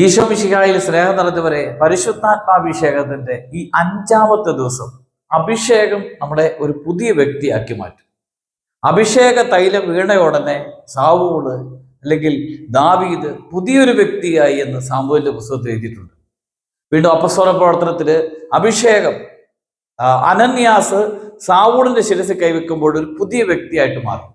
ഈശോ മിശിഹായിൽ സ്നേഹം നിറഞ്ഞവരെ പരിശുദ്ധാത്മാഭിഷേകത്തിന്റെ ഈ അഞ്ചാമത്തെ ദിവസം അഭിഷേകം നമ്മളെ ഒരു പുതിയ വ്യക്തിയാക്കി മാറ്റും. അഭിഷേക തൈലം വീണ ഉടനെ സാവൂൾ അല്ലെങ്കിൽ ദാവീദ് പുതിയൊരു വ്യക്തിയായി എന്ന് സാമ്പുവിന്റെ പുസ്തകത്തിൽ എഴുതിയിട്ടുണ്ട്. വീണ്ടും അപ്പസ്വര പ്രവർത്തനത്തിൽ അഭിഷേകം അനന്യാസ് സാവൂളിന്റെ ശിരസ് കൈവെക്കുമ്പോൾ ഒരു പുതിയ വ്യക്തിയായിട്ട് മാറും.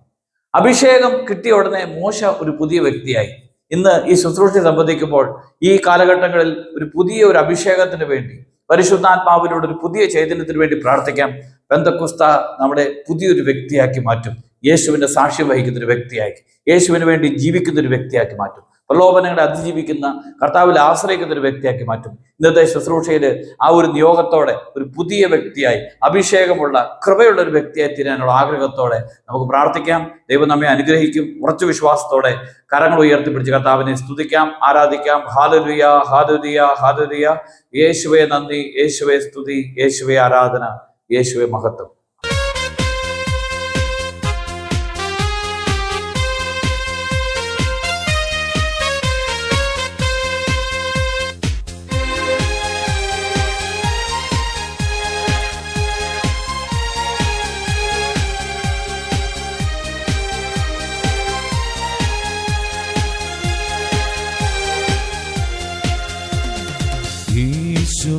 അഭിഷേകം കിട്ടിയ ഉടനെ മോശ ഒരു പുതിയ വ്യക്തിയായി. ഇന്ന് ഈ ശുശ്രൂഷ സംബന്ധിക്കുമ്പോൾ ഈ കാലഘട്ടങ്ങളിൽ ഒരു പുതിയ ഒരു അഭിഷേകത്തിന് വേണ്ടി പരിശുദ്ധാത്മാവിനോട് ഒരു പുതിയ ചൈതന്യത്തിന് വേണ്ടി പ്രാർത്ഥിക്കാം. ബന്ധക്കുസ്ത നമ്മുടെ പുതിയൊരു വ്യക്തിയാക്കി മാറ്റും. യേശുവിന്റെ സാക്ഷ്യം വഹിക്കുന്ന ഒരു വ്യക്തിയാക്കി യേശുവിന് വേണ്ടി ജീവിക്കുന്ന ഒരു വ്യക്തിയാക്കി മാറ്റും. പ്രലോഭനങ്ങളെ അതിജീവിക്കുന്ന കർത്താവിൽ ആശ്രയിക്കുന്ന ഒരു വ്യക്തിയാക്കി മാറ്റും. ഇന്നത്തെ ശുശ്രൂഷയിൽ ആ ഒരു നിയോഗത്തോടെ ഒരു പുതിയ വ്യക്തിയായി അഭിഷേകമുള്ള കൃപയുള്ള ഒരു വ്യക്തിയായി തീരാനുള്ള ആഗ്രഹത്തോടെ നമുക്ക് പ്രാർത്ഥിക്കാം. ദൈവം നമ്മെ അനുഗ്രഹിക്കും. ഉറച്ച വിശ്വാസത്തോടെ കരങ്ങൾ ഉയർത്തിപ്പിടിച്ച് കർത്താവിനെ സ്തുതിക്കാം ആരാധിക്കാം. ഹാലലുയ ഹാലുരിയ ഹാലുരിയ യേശുവെ നന്ദി യേശുവെ സ്തുതി യേശുവെ ആരാധന യേശുവെ മഹത്വം.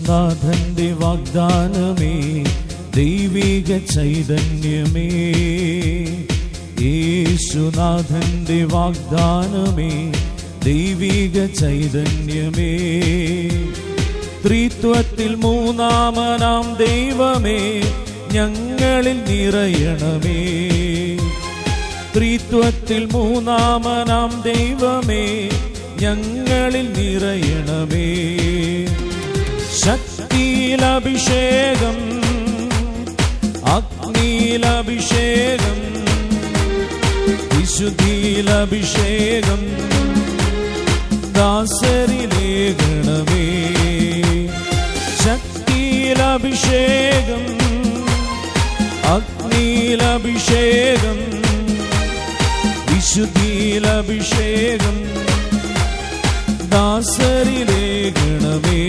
യേശുനാഥന്റെ വാഗ്ദാനമേ ദൈവിക ചൈതന്യമേ. യേശുനാഥന്റെ വാഗ്ദാനമേ ദൈവിക ചൈതന്യമേ. ത്രിത്വത്തിൽ മൂന്നാമനാം ദൈവമേ ഞങ്ങളിൽ നിറയണമേ. ത്രിത്വത്തിൽ മൂന്നാമനാം ദൈവമേ ഞങ്ങളിൽ നിറയണമേ. ശക്തിയിലഭിഷേകം അഗ്നിയിലഭിഷേകം വിശുദ്ധിയിലഭിഷേകം ദാസരിലേഖണമേ ശക്തിയിലഭിഷേകം അഗ്നിയിലഭിഷേകം വിശുദ്ധിയിലഭിഷേകം ദാസരിലേഖണമേ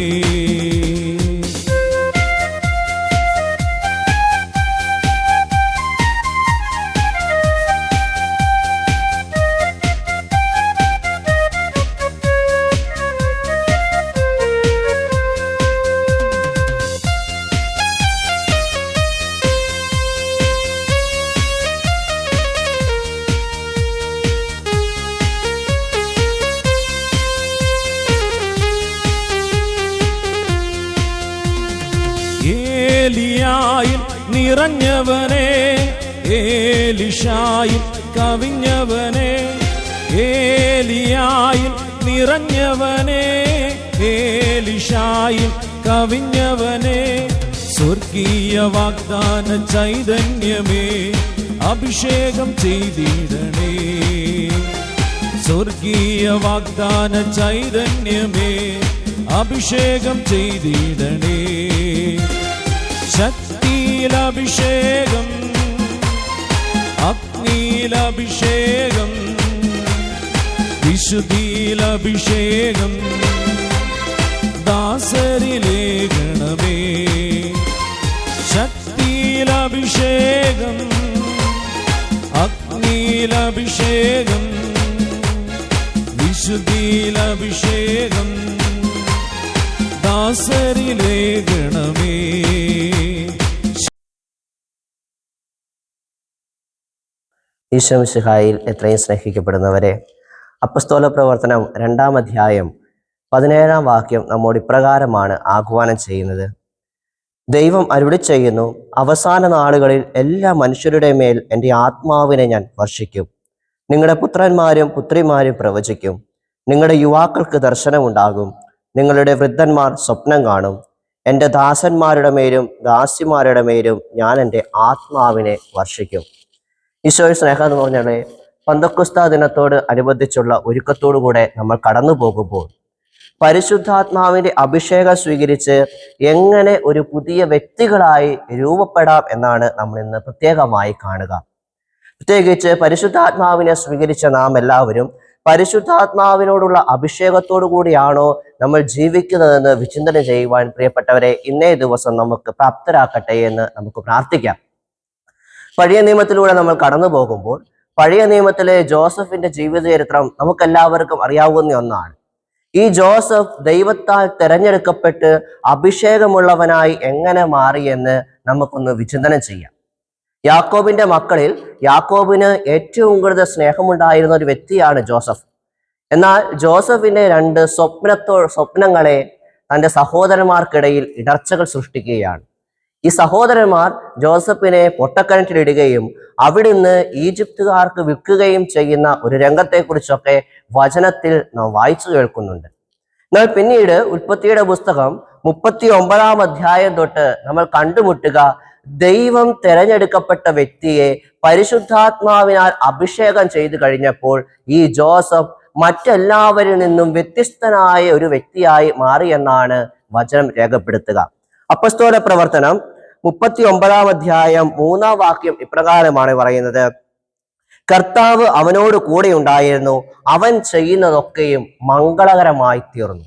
ഏലിയായിൽ നിറഞ്ഞവനെ ഏലിഷായിൽ കവിഞ്ഞവനെ സ്വർഗീയ വാഗ്ദാന ചൈതന്യമേ അഭിഷേകം ചെയ്തിടണേ. സ്വർഗീയ വാഗ്ദാന ചൈതന്യമേ അഭിഷേകം ചെയ്തിടണേ. ശക്തിയിലഭിഷേകം അഗ്നിയിലഭിഷേകം വിശുദ്ധിയിലഭിഷേകം ദാസരിലേഖണമേ ശക്തിയിലഭിഷേകം അഗ്നിയിലഭിഷേകം വിശുദ്ധിയിലഭിഷേകം ദാസരിലേഖണമേ ഈശ്വമിശിഹായിൽ എത്രയും സ്നേഹിക്കപ്പെടുന്നവരെ അപ്പസ്തോല പ്രവർത്തനം രണ്ടാം അധ്യായം പതിനേഴാം വാക്യം നമ്മോട് ഇപ്രകാരമാണ് ആഹ്വാനം ചെയ്യുന്നത്. ദൈവം അരുളി ചെയ്യുന്നു അവസാന നാളുകളിൽ എല്ലാ മനുഷ്യരുടെ മേൽ എന്റെ ആത്മാവിനെ ഞാൻ വർഷിക്കും. നിങ്ങളുടെ പുത്രന്മാരും പുത്രിമാരും പ്രവചിക്കും. നിങ്ങളുടെ യുവാക്കൾക്ക് ദർശനമുണ്ടാകും. നിങ്ങളുടെ വൃദ്ധന്മാർ സ്വപ്നം കാണും. എന്റെ ദാസന്മാരുടെ മേലും ദാസിമാരുടെ മേലും ഞാൻ എന്റെ ആത്മാവിനെ വർഷിക്കും. ഈശോയുടെ സ്നേഹം എന്ന് പറഞ്ഞാൽ പന്തക്കുസ്ത ദിനത്തോട് അനുബന്ധിച്ചുള്ള ഒരുക്കത്തോടുകൂടെ നമ്മൾ കടന്നു പോകുമ്പോൾ പരിശുദ്ധാത്മാവിന്റെ അഭിഷേകം സ്വീകരിച്ച് എങ്ങനെ ഒരു പുതിയ വ്യക്തികളായി രൂപപ്പെടാം എന്നാണ് നമ്മൾ ഇന്ന് പ്രത്യേകമായി കാണുക. പ്രത്യേകിച്ച് പരിശുദ്ധാത്മാവിനെ സ്വീകരിച്ച നാം എല്ലാവരും പരിശുദ്ധാത്മാവിനോടുള്ള അഭിഷേകത്തോടു കൂടിയാണോ നമ്മൾ ജീവിക്കുന്നതെന്ന് വിചിന്തനം ചെയ്യുവാൻ പ്രിയപ്പെട്ടവരെ ഇന്നേ ദിവസം നമുക്ക് പ്രാപ്തരാക്കട്ടെ എന്ന് നമുക്ക് പ്രാർത്ഥിക്കാം. പഴയ നിയമത്തിലൂടെ നമ്മൾ കടന്നു പോകുമ്പോൾ പഴയ നിയമത്തിലെ ജോസഫിന്റെ ജീവിതചരിത്രം നമുക്കെല്ലാവർക്കും അറിയാവുന്ന ഒന്നാണ്. ഈ ജോസഫ് ദൈവത്താൽ തെരഞ്ഞെടുക്കപ്പെട്ട് അഭിഷേകമുള്ളവനായി എങ്ങനെ മാറിയെന്ന് നമുക്കൊന്ന് വിചിന്തനം ചെയ്യാം. യാക്കോബിന്റെ മക്കളിൽ യാക്കോബിന് ഏറ്റവും കൂടുതൽ സ്നേഹമുണ്ടായിരുന്ന ഒരു വ്യക്തിയാണ് ജോസഫ്. എന്നാൽ ജോസഫിന്റെ രണ്ട് സ്വപ്നത്തോ സ്വപ്നങ്ങളെ തന്റെ സഹോദരന്മാർക്കിടയിൽ ഇടർച്ചകൾ സൃഷ്ടിക്കുകയാണ്. ഈ സഹോദരന്മാർ ജോസഫിനെ പൊട്ടക്കിണറ്റിലിടുകയും അവിടുന്ന് ഈജിപ്തുകാർക്ക് വിൽക്കുകയും ചെയ്യുന്ന ഒരു രംഗത്തെക്കുറിച്ചൊക്കെ വചനത്തിൽ നാം വായിച്ചു കേൾക്കുന്നുണ്ട്. എന്നാൽ പിന്നീട് ഉൽപ്പത്തിയുടെ പുസ്തകം മുപ്പത്തി ഒമ്പതാം അധ്യായം തൊട്ട് നമ്മൾ കണ്ടുമുട്ടുക ദൈവം തെരഞ്ഞെടുക്കപ്പെട്ട വ്യക്തിയെ പരിശുദ്ധാത്മാവിനാൽ അഭിഷേകം ചെയ്തു കഴിഞ്ഞപ്പോൾ ഈ ജോസഫ് മറ്റെല്ലാവരിൽ നിന്നും വ്യത്യസ്തനായ ഒരു വ്യക്തിയായി മാറിയെന്നാണ് വചനം രേഖപ്പെടുത്തുക. അപ്പസ്തോല പ്രവർത്തനം മുപ്പത്തി ഒമ്പതാം അധ്യായം മൂന്നാം വാക്യം ഇപ്രകാരമാണ് പറയുന്നത്. കർത്താവ് അവനോട് കൂടെ ഉണ്ടായിരുന്നു. അവൻ ചെയ്യുന്നതൊക്കെയും മംഗളകരമായി തീർന്നു.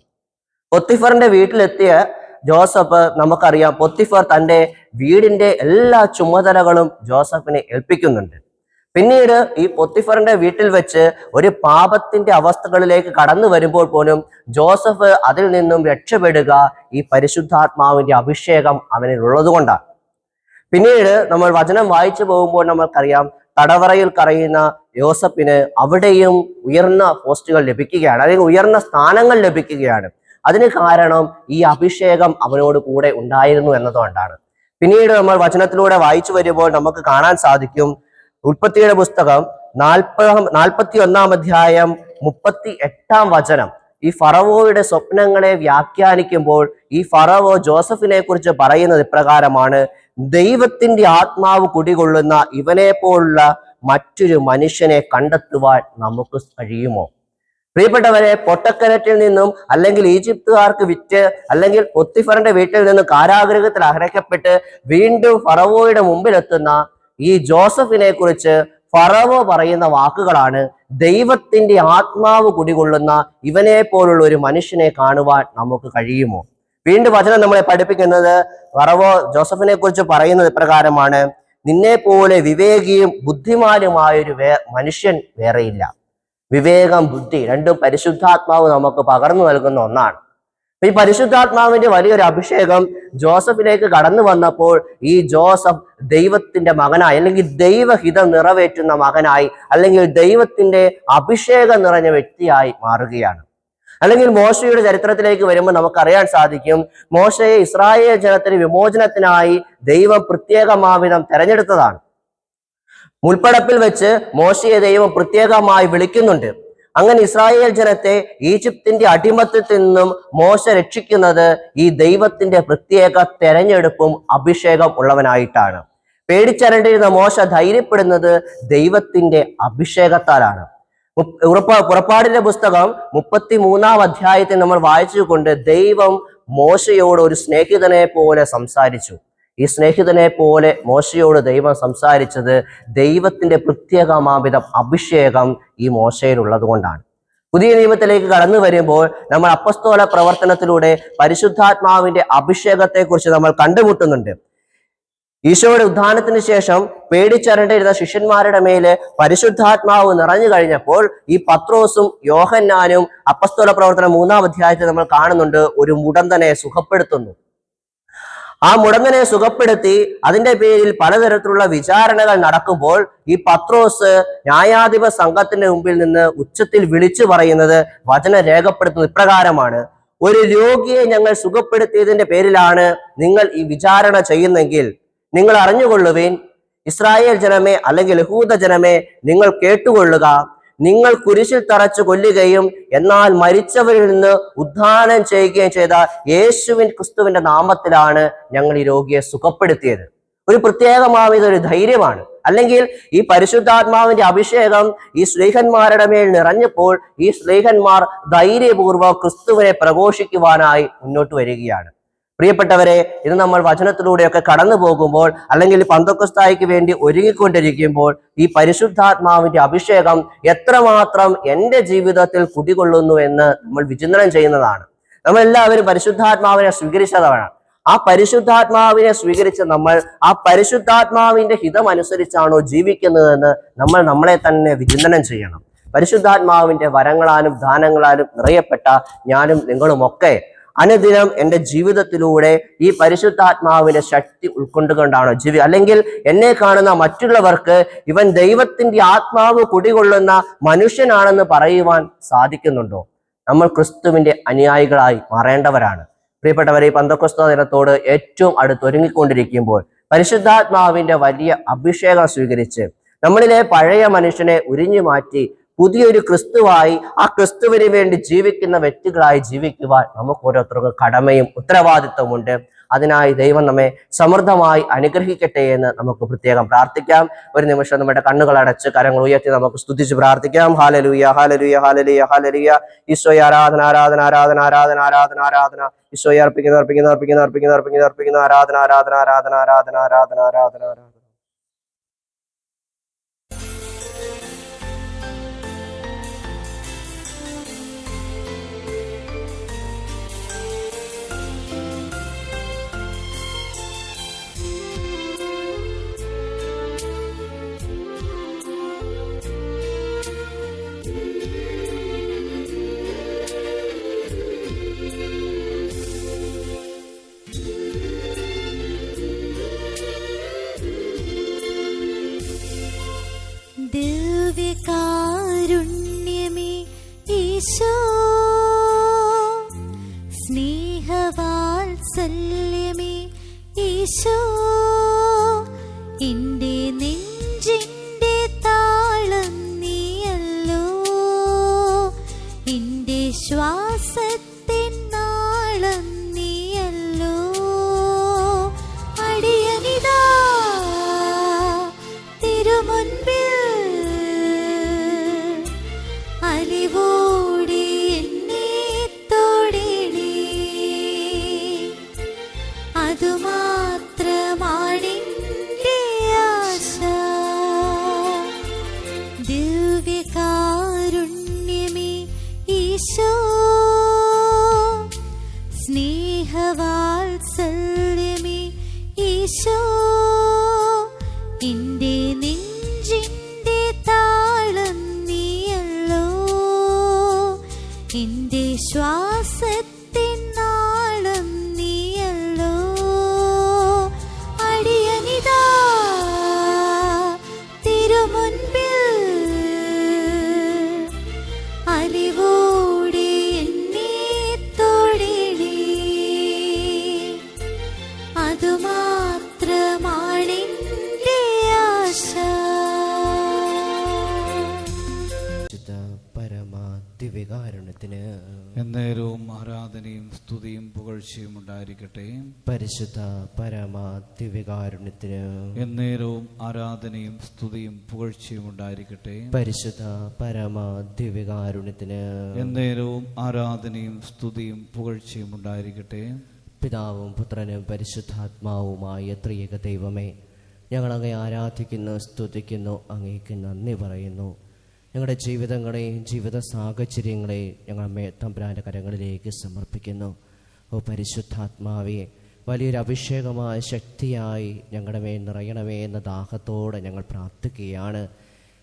പൊത്തിഫറിന്റെ വീട്ടിലെത്തിയ ജോസഫ് നമുക്കറിയാം പൊത്തിഫർ തന്റെ വീടിന്റെ എല്ലാ ചുമതലകളും ജോസഫിനെ ഏൽപ്പിക്കുന്നുണ്ട്. പിന്നീട് ഈ പൊത്തിഫറിന്റെ വീട്ടിൽ വെച്ച് ഒരു പാപത്തിന്റെ അവസ്ഥകളിലേക്ക് കടന്നു വരുമ്പോൾ പോലും ജോസഫ് അതിൽ നിന്നും രക്ഷപ്പെടുക ഈ പരിശുദ്ധാത്മാവിന്റെ അഭിഷേകം അവനിൽ ഉള്ളതുകൊണ്ടാണ് പിന്നീട് നമ്മൾ വചനം വായിച്ചു പോകുമ്പോൾ നമ്മൾക്കറിയാം തടവറയിൽ കറയുന്ന യോസഫിന് അവിടെയും ഉയർന്ന പോസ്റ്റുകൾ ലഭിക്കുകയാണ് അല്ലെങ്കിൽ ഉയർന്ന സ്ഥാനങ്ങൾ ലഭിക്കുകയാണ്. അതിന് കാരണം ഈ അഭിഷേകം അവനോട് കൂടെ ഉണ്ടായിരുന്നു എന്നതുകൊണ്ടാണ്. പിന്നീട് നമ്മൾ വചനത്തിലൂടെ വായിച്ചു വരുമ്പോൾ നമുക്ക് കാണാൻ സാധിക്കും ഉൽപ്പത്തിയുടെ പുസ്തകം നാൽപ്പതാം നാൽപ്പത്തി ഒന്നാം അധ്യായം മുപ്പത്തി എട്ടാം വചനം. ഈ ഫറവോയുടെ സ്വപ്നങ്ങളെ വ്യാഖ്യാനിക്കുമ്പോൾ ഈ ഫറവോ ജോസഫിനെ കുറിച്ച് പറയുന്നത് ഇപ്രകാരമാണ് ദൈവത്തിന്റെ ആത്മാവ് കുടികൊള്ളുന്ന ഇവനെ പോലുള്ള മറ്റൊരു മനുഷ്യനെ കണ്ടെത്തുവാൻ നമുക്ക് കഴിയുമോ? പ്രിയപ്പെട്ടവരെ പൊട്ടക്കിണറ്റിൽ നിന്നും അല്ലെങ്കിൽ ഈജിപ്തുകാർക്ക് വിറ്റ് അല്ലെങ്കിൽ പൊത്തിഫറിന്റെ വീട്ടിൽ നിന്ന് കാരാഗ്രഹത്തിൽ അഹരക്കപ്പെട്ട് വീണ്ടും ഫറവോയുടെ മുമ്പിലെത്തുന്ന ഈ ജോസഫിനെ കുറിച്ച് ഫറവോ പറയുന്ന വാക്കുകളാണ് ദൈവത്തിന്റെ ആത്മാവ് കുടികൊള്ളുന്ന ഇവനെ പോലുള്ള ഒരു മനുഷ്യനെ കാണുവാൻ നമുക്ക് കഴിയുമോ? വീണ്ടും വചനം നമ്മളെ പഠിപ്പിക്കുന്നത് ഫറവോ ജോസഫിനെ കുറിച്ച് പറയുന്നത് ഇപ്രകാരമാണ് നിന്നെ പോലെ വിവേകിയും ബുദ്ധിമാനുമായ ഒരു മനുഷ്യൻ വേറെയില്ല. വിവേകം ബുദ്ധി രണ്ടും പരിശുദ്ധാത്മാവ് നമുക്ക് പകർന്നു നൽകുന്ന ഒന്നാണ്. ഈ പരിശുദ്ധാത്മാവിന്റെ വലിയൊരു അഭിഷേകം ജോസഫിലേക്ക് കടന്നു വന്നപ്പോൾ ഈ ജോസഫ് ദൈവത്തിന്റെ മകനായി അല്ലെങ്കിൽ ദൈവഹിതം നിറവേറ്റുന്ന മകനായി അല്ലെങ്കിൽ ദൈവത്തിന്റെ അഭിഷേകം നിറഞ്ഞ വ്യക്തിയായി മാറുകയാണ്. അല്ലെങ്കിൽ മോശയുടെ ചരിത്രത്തിലേക്ക് വരുമ്പോൾ നമുക്കറിയാൻ സാധിക്കും മോശയെ ഇസ്രായേൽ ജനത്തിന് വിമോചനത്തിനായി ദൈവം പ്രത്യേകമാവിധം തെരഞ്ഞെടുത്തതാണ്. മുൾപ്പടപ്പിൽ വെച്ച് മോശയെ ദൈവം പ്രത്യേകമായി വിളിക്കുന്നുണ്ട്. അങ്ങനെ ഇസ്രായേൽ ജനത്തെ ഈജിപ്തിന്റെ അടിമത്തത്തിൽ നിന്നും മോശ രക്ഷിക്കുന്നത് ഈ ദൈവത്തിന്റെ പ്രത്യേക തെരഞ്ഞെടുപ്പും അഭിഷേകം ഉള്ളവനായിട്ടാണ്. പേടിച്ചരണ്ടിരുന്ന മോശ ധൈര്യപ്പെടുന്നത് ദൈവത്തിന്റെ അഭിഷേകത്താലാണ്. പുറപ്പാടിന്റെ പുസ്തകം മുപ്പത്തി മൂന്നാം അധ്യായത്തിൽ നമ്മൾ വായിച്ചുകൊണ്ട് ദൈവം മോശയോട് ഒരു സ്നേഹിതനെ പോലെ സംസാരിച്ചു. ഈ സ്നേഹിതനെ പോലെ മോശയോട് ദൈവം സംസാരിച്ചത് ദൈവത്തിന്റെ പ്രത്യേകമാവിധം അഭിഷേകം ഈ മോശയിലുള്ളത് കൊണ്ടാണ്. പുതിയ നിയമത്തിലേക്ക് കടന്നു വരുമ്പോൾ നമ്മൾ അപ്പസ്തോല പ്രവർത്തനത്തിലൂടെ പരിശുദ്ധാത്മാവിന്റെ അഭിഷേകത്തെക്കുറിച്ച് നമ്മൾ കണ്ടുമുട്ടുന്നുണ്ട്. ഈശോയുടെ ഉദ്ധാനത്തിന് ശേഷം പേടിച്ചരണ്ടിരുന്ന ശിഷ്യന്മാരുടെ മേൽ പരിശുദ്ധാത്മാവ് നിറഞ്ഞു കഴിഞ്ഞപ്പോൾ ഈ പത്രോസും യോഹന്നാനും അപ്പസ്തോല പ്രവർത്തനം മൂന്നാം അധ്യായത്തിൽ നമ്മൾ കാണുന്നുണ്ട്. ഒരു മുടന്തനെ സുഖപ്പെടുത്തുന്നു. ആ മുടങ്ങനെ സുഖപ്പെടുത്തി അതിന്റെ പേരിൽ പലതരത്തിലുള്ള വിചാരണകൾ നടക്കുമ്പോൾ ഈ പത്രോസ് ന്യായാധിപ സംഘത്തിന്റെ മുമ്പിൽ നിന്ന് ഉച്ചത്തിൽ വിളിച്ചു പറയുന്നത് വചന രേഖപ്പെടുത്തുന്നത് ഇപ്രകാരമാണ്. ഒരു രോഗിയെ ഞങ്ങൾ സുഖപ്പെടുത്തിയതിന്റെ പേരിലാണ് നിങ്ങൾ ഈ വിചാരണ ചെയ്യുന്നെങ്കിൽ നിങ്ങൾ അറിഞ്ഞുകൊള്ളുവിൻ. ഇസ്രായേൽ ജനമേ അല്ലെങ്കിൽ യഹൂദ ജനമേ നിങ്ങൾ കേട്ടുകൊള്ളുക. നിങ്ങൾ കുരിശിൽ തറച്ചു കൊല്ലുകയും എന്നാൽ മരിച്ചവരിൽ നിന്ന് ഉദ്ധാനം ചെയ്യുകയും ചെയ്ത യേശുവിൻ ക്രിസ്തുവിന്റെ നാമത്തിലാണ് ഞങ്ങൾ ഈ രോഗിയെ സുഖപ്പെടുത്തിയത്. ഒരു പ്രത്യേകമായ ഇതൊരു ധൈര്യമാണ്. അല്ലെങ്കിൽ ഈ പരിശുദ്ധാത്മാവിന്റെ അഭിഷേകം ഈ സ്ത്രീഹന്മാരുടെ മേൽ നിറഞ്ഞപ്പോൾ ഈ സ്ത്രീഹന്മാർ ധൈര്യപൂർവം ക്രിസ്തുവിനെ പ്രഘോഷിക്കുവാനായി മുന്നോട്ട് വരികയാണ്. പ്രിയപ്പെട്ടവരെ ഇത് നമ്മൾ വചനത്തിലൂടെയൊക്കെ കടന്നു പോകുമ്പോൾ അല്ലെങ്കിൽ പന്തക്കുസ്തായിക്ക് വേണ്ടി ഒരുങ്ങിക്കൊണ്ടിരിക്കുമ്പോൾ ഈ പരിശുദ്ധാത്മാവിന്റെ അഭിഷേകം എത്രമാത്രം എന്റെ ജീവിതത്തിൽ കുടികൊള്ളുന്നു എന്ന് നമ്മൾ വിചിന്തനം ചെയ്യുന്നതാണ്. നമ്മൾ എല്ലാവരും പരിശുദ്ധാത്മാവിനെ സ്വീകരിച്ചതാണ്. ആ പരിശുദ്ധാത്മാവിനെ സ്വീകരിച്ച് നമ്മൾ ആ പരിശുദ്ധാത്മാവിന്റെ ഹിതം അനുസരിച്ചാണോ ജീവിക്കുന്നതെന്ന് നമ്മൾ നമ്മളെ തന്നെ വിചിന്തനം ചെയ്യണം. പരിശുദ്ധാത്മാവിന്റെ വരങ്ങളാലും ദാനങ്ങളാലും നിറയപ്പെട്ട ഞാനും നിങ്ങളുമൊക്കെ അനുദിനം എന്റെ ജീവിതത്തിലൂടെ ഈ പരിശുദ്ധാത്മാവിന്റെ ശക്തി ഉൾക്കൊണ്ടുകൊണ്ടാണ് ജീവി അല്ലെങ്കിൽ എന്നെ കാണുന്ന മറ്റുള്ളവർക്ക് ഇവൻ ദൈവത്തിന്റെ ആത്മാവ് കുടികൊള്ളുന്ന മനുഷ്യനാണെന്ന് പറയുവാൻ സാധിക്കുന്നുണ്ടോ? നമ്മൾ ക്രിസ്തുവിന്റെ അനുയായികളായി മാറേണ്ടവരാണ്. പ്രിയപ്പെട്ടവരെ ഈ പന്തക്രിസ്തു ദിനത്തോട് ഏറ്റവും അടുത്തൊരുങ്ങിക്കൊണ്ടിരിക്കുമ്പോൾ പരിശുദ്ധാത്മാവിന്റെ വലിയ അഭിഷേകം സ്വീകരിച്ച് നമ്മളിലെ പഴയ മനുഷ്യനെ ഉരിഞ്ഞു മാറ്റി പുതിയൊരു ക്രിസ്തുവായി ആ ക്രിസ്തുവിന് വേണ്ടി ജീവിക്കുന്ന വ്യക്തികളായി ജീവിക്കുവാൻ നമുക്ക് ഓരോരുത്തർക്കും കടമയും ഉത്തരവാദിത്വമുണ്ട്. അതിനായി ദൈവം നമ്മെ സമൃദ്ധമായി അനുഗ്രഹിക്കട്ടെ എന്ന് നമുക്ക് പ്രത്യേകം പ്രാർത്ഥിക്കാം. ഒരു നിമിഷം നമ്മുടെ കണ്ണുകൾ അടച്ച് കരങ്ങൾ ഉയർത്തി നമുക്ക് സ്തുതിച്ച് പ്രാർത്ഥിക്കാം. ഹാലലുയ ഹാലലുയ ഹാലലുയ ഹാലലുയ ഈശോയ ആരാധന ആരാധന ആരാധന ആരാധന ആരാധന ആരാധന. ഈശോയെ അർപ്പിക്കുന്ന അർപ്പിക്കുന്ന അർപ്പിക്കുന്ന അർപ്പിക്കുന്ന അർപ്പിക്കുന്ന അർപ്പിക്കുന്ന. ആരാധന ആരാധന ആരാധന ആരാധന ആരാധന ആരാധന ആരാധന. ഈശോ സ്നേഹവാത്സല്യമേ ഈശോ ആരാധനയും സ്തുതിയും പുകഴ്ചയും ഉണ്ടായിരിക്കട്ടെ. പരിശുദ്ധ പരമ ദിവ്യകാരുണ്യത്തിന് എന്നേരവും ആരാധനയും സ്തുതിയും പുകഴ്ചയും ഉണ്ടായിരിക്കട്ടെ. പരിശുദ്ധ പരമ ദിവ്യകാരുണ്യത്തിന് എന്നേരവും ആരാധനയും സ്തുതിയും പുകഴ്ചയും ഉണ്ടായിരിക്കട്ടെ. പിതാവും പുത്രനും പരിശുദ്ധാത്മാവുമായ ത്രിയേക ദൈവമേ ഞങ്ങൾ അങ്ങേ ആരാധിക്കുന്നു സ്തുതിക്കുന്നു അങ്ങേക്ക് നന്ദി പറയുന്നു. ഞങ്ങളുടെ ജീവിതങ്ങളെയും ജീവിത സാഹചര്യങ്ങളെയും ഞങ്ങൾ മേ തമ്പുരാന്റെ കരങ്ങളിലേക്ക് സമർപ്പിക്കുന്നു. ഓ പരിശുദ്ധാത്മാവെ വലിയൊരു അഭിഷേകമായ ശക്തിയായി ഞങ്ങളുടെ മേൽ നിറയണമേ എന്ന ദാഹത്തോടെ ഞങ്ങൾ പ്രാർത്ഥിക്കുകയാണ്.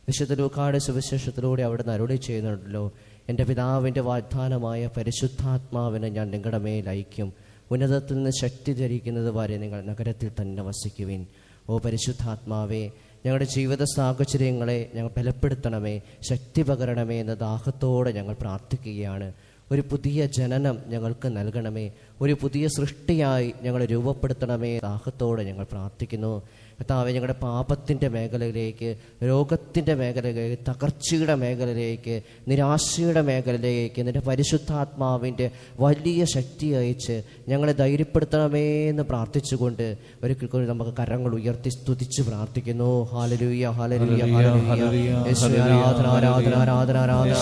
വിശുദ്ധ ലൂക്കാട് സുവിശേഷത്തിലൂടെ അവിടുന്ന് അരുളി ചെയ്യുന്നുണ്ടല്ലോ എന്റെ പിതാവിന്റെ വാഗ്ദാനമായ പരിശുദ്ധാത്മാവിനെ ഞാൻ നിങ്ങളുടെ മേൽ അയക്കും ഉന്നതത്തിൽ നിന്ന് ശക്തി ധരിക്കുന്നത് വരെ നിങ്ങൾ നഗരത്തിൽ തന്നെ വസിക്കുവിൻ. ഓ പരിശുദ്ധാത്മാവേ ഞങ്ങളുടെ ജീവിത സാഹചര്യങ്ങളെ ഞങ്ങൾ ബലപ്പെടുത്തണമേ ശക്തി പകരണമേ എന്ന ദാഹത്തോടെ ഞങ്ങൾ പ്രാർത്ഥിക്കുകയാണ്. ഒരു പുതിയ ജനനം ഞങ്ങൾക്ക് നൽകണമേ ഒരു പുതിയ സൃഷ്ടിയായി ഞങ്ങളെ രൂപപ്പെടുത്തണമേ ദാഹത്തോടെ ഞങ്ങൾ പ്രാർത്ഥിക്കുന്നു. കർത്താവെ ഞങ്ങളുടെ പാപത്തിന്റെ മേഖലയിലേക്ക് രോഗത്തിന്റെ മേഖലയിലേക്ക് തകർച്ചയുടെ മേഖലയിലേക്ക് നിരാശയുടെ മേഖലയിലേക്ക് നിന്റെ പരിശുദ്ധാത്മാവിന്റെ വലിയ ശക്തി അയച്ച് ഞങ്ങളെ ധൈര്യപ്പെടുത്തണമേ എന്ന് പ്രാർത്ഥിച്ചുകൊണ്ട് ഒരിക്കൽ കൂടി നമുക്ക് കരങ്ങൾ ഉയർത്തി സ്തുതിച്ച് പ്രാർത്ഥിക്കുന്നു. ഹാലലൂയ ഹാലലൂയ ആരാധന ആരാധന ആരാധന ആരാധന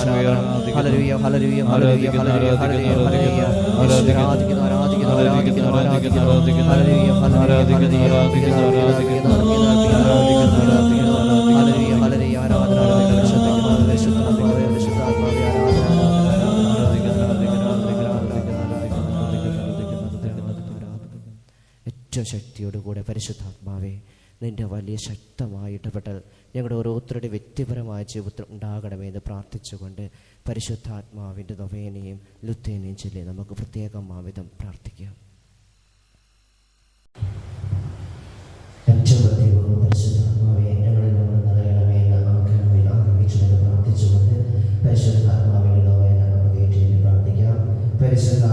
ഹലലൂയ ഹലലൂയ ഹലലൂയ ഹലലൂയ ഹലലൂയ ഹലലൂയ ആരാധിക്കുന്നു ആരാധിക്കുന്നു ആരാധിക്കുന്നു ആരാധിക്കുന്നു ആരാധിക്കുന്നു ആരാധിക്കുന്നു ആരാധിക്കുന്നു ആരാധിക്കുന്നു ശക്തിയോടുകൂടെ പരിശുദ്ധാത്മാവേ നിന്റെ വലിയ ശക്തമായ ഇടപെടൽ ഞങ്ങളുടെ ഓരോരുത്തരുടെ വ്യക്തിപരമായ ജീവിതത്തിൽ ഉണ്ടാകണമേ എന്ന് പ്രാർത്ഥിച്ചുകൊണ്ട് പരിശുദ്ധാത്മാവിന്റെ നൊവേനയും ലുത്തേനയും ചൊല്ലി നമുക്ക് പ്രത്യേകം ആവിധം പ്രാർത്ഥിക്കാം. രക്ഷപ്പെട്ട ദൈവവും പരിശുദ്ധാത്മാവെ ഞങ്ങളിൽ നമ്മൾ നിറയണമേ നന്മക്കണമേ ആഗ്രഹിച്ചുകൊണ്ട് പ്രാർത്ഥിച്ചുകൊണ്ട് പരിശുദ്ധാത്മാവിന്റെ നോവേന നമുക്ക് ഏറ്റുകൊണ്ട് പ്രാർത്ഥിക്കാം. പരിശുദ്ധ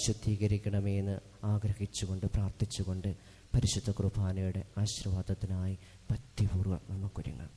ഓരോരുത്തരെയും വിശുദ്ധീകരിക്കണമേ എന്ന് ആഗ്രഹിച്ചുകൊണ്ട് പ്രാർത്ഥിച്ചുകൊണ്ട് പരിശുദ്ധ കുർബാനയുടെ ആശീർവാദത്തിനായി ഭക്തിപൂർവം നമുക്കൊരുങ്ങാം.